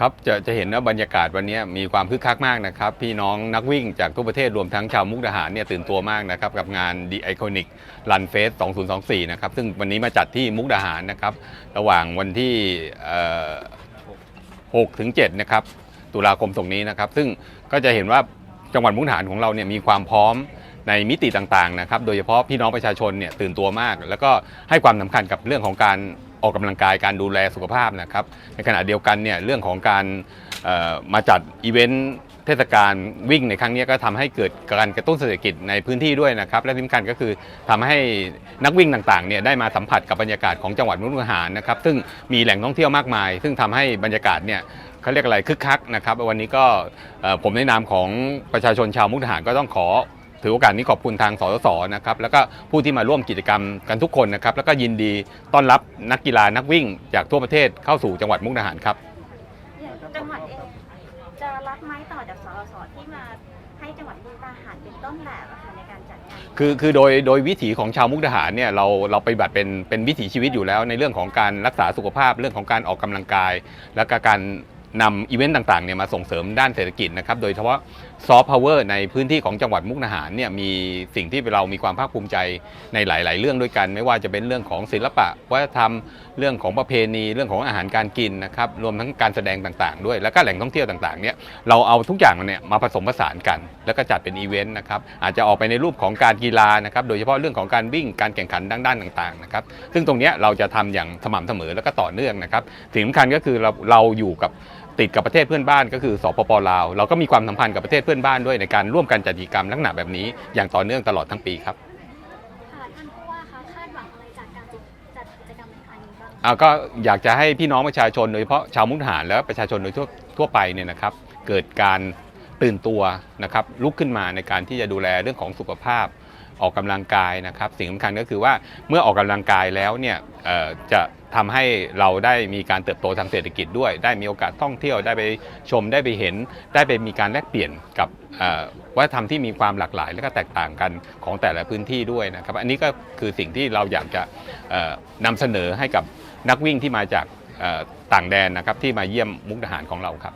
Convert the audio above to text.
ครับจะจะเห็นว่าบรรยากาศวันนี้มีความคึกคักมากนะครับ พี่น้องนักวิ่งจากทั่วประเทศรวมทั้งชาวมุกดาหารเนี่ยตื่นตัวมากนะครับ กับงาน The Iconic Run Fest 2024 นะครับ ซึ่งวันนี้มาจัดที่มุกดาหารนะครับ ระหว่างวันที่เอ่อ6ถึง7นะครับตุลาคมตรงนี้นะครับ ซึ่งก็จะเห็นว่าจังหวัดมุกดาหารของเราเนี่ยมีความพร้อมในมิติต่างๆนะครับ โดยเฉพาะพี่น้องประชาชนเนี่ยตื่นตัวมาก แล้วก็ให้ความสำคัญกับเรื่องของการ ออกกำลังกายการดูแลสุขภาพนะครับ ในขณะเดียวกันเนี่ยเรื่องของการมาจัดอีเวนต์เทศกาลวิ่งในครั้งนี้ก็ทำให้เกิดการกระตุ้นเศรษฐกิจในพื้นที่ด้วยนะครับ และที่สำคัญก็คือทำให้นักวิ่งต่างๆเนี่ยได้มาสัมผัสกับบรรยากาศของจังหวัดมุกดาหารนะครับ ซึ่งมีแหล่งท่องเที่ยวมากมาย ซึ่งทำให้บรรยากาศเนี่ยเขาเรียกอะไรคึกคักนะครับ วันนี้ก็ผมในนามของประชาชนชาวมุกดาหารก็ต้องขอ ถือโอกาสนี้ขอบคุณทางสสสนะครับแล้วก็ผู้ที่มาร่วมกิจกรรมกันทุกคนนะครับ แล้วก็ยินดีต้อนรับนักกีฬานักวิ่ง จากทั่วประเทศเข้าสู่จังหวัดมุกดาหารครับอย่างจังหวัดเองจะรับไม้ต่อจากสสที่มาให้จังหวัดมุกดาหารเป็นต้นแบบอะค่ะในการจัดงาน คือคือโดยโดยวิถีของชาวมุกดาหารเนี่ยเราเราปฏิบัติเป็นเป็นวิถีชีวิตอยู่แล้ว ในเรื่องของการรักษาสุขภาพเรื่องของการออกกำลังกาย และก็การ นำอีเวนต์ต่างๆเนี่ยมาส่งเสริมด้านเศรษฐกิจนะครับโดยเฉพาะซอฟต์พาวเวอร์ในพื้นที่ของจังหวัดมุกดาหารเนี่ยมีสิ่งที่เรามีความภาคภูมิใจในหลาย ๆ เรื่องด้วยกัน ไม่ว่าจะเป็นเรื่องของศิลปะวัฒนธรรมเรื่องของประเพณี เรื่องของอาหารการกินนะครับรวมทั้งการแสดงต่าง ๆ ด้วย แล้วก็แหล่งท่องเที่ยวต่าง ๆ เนี่ยเราเอาทุกอย่างเนี่ยมาผสมผสานกัน แล้วก็จัดเป็นอีเวนต์นะครับอาจจะออกไปในรูปของการกีฬานะครับโดยเฉพาะเรื่องของการวิ่งการแข่งขันด้านๆต่าง ๆ นะครับซึ่งตรงนี้เราจะทำอย่างสม่ำเสมอแล้วก็ต่อเนื่องนะครับสิ่งสำคัญก็คือเราเราอยู่กับ ติดกับประเทศเพื่อนบ้านก็คือสปปลาวเราก็มีความสัมพันธ์กับประเทศเพื่อนบ้านด้วยในการร่วมกันจัดกิจกรรมลักษณะแบบนี้ อย่างต่อเนื่องตลอดทั้งปีครับค่ะท่านผู้ว่าคะคาดหวังอะไรจากการจัดกิจกรรมในครั้งนี้บ้างเอาก็อยากจะให้พี่น้องประชาชนโดยเฉพาะชาวมุกดาหารและประชาชนโดยทั่วทั่วไปเนี่ยนะครับ เกิดการตื่นตัวนะครับลุกขึ้นมาในการที่จะดูแลเรื่องของสุขภาพ ออกกำลังกายนะครับ สิ่งสำคัญก็คือว่าเมื่อออกกำลังกายแล้วเนี่ยจะทำให้เราได้มีการเติบโตทางเศรษฐกิจด้วย ได้มีโอกาสท่องเที่ยวได้ไปชมได้ไปเห็น ได้ไปมีการแลกเปลี่ยนกับวัฒนธรรมที่มีความหลากหลาย และก็แตกต่างกันของแต่ละพื้นที่ด้วยนะครับ อันนี้ก็คือสิ่งที่เราอยากจะเอ่อนำเสนอให้กับนักวิ่งที่มาจากต่างแดนนะครับที่มาเยี่ยมมุกดาหารของเราครับ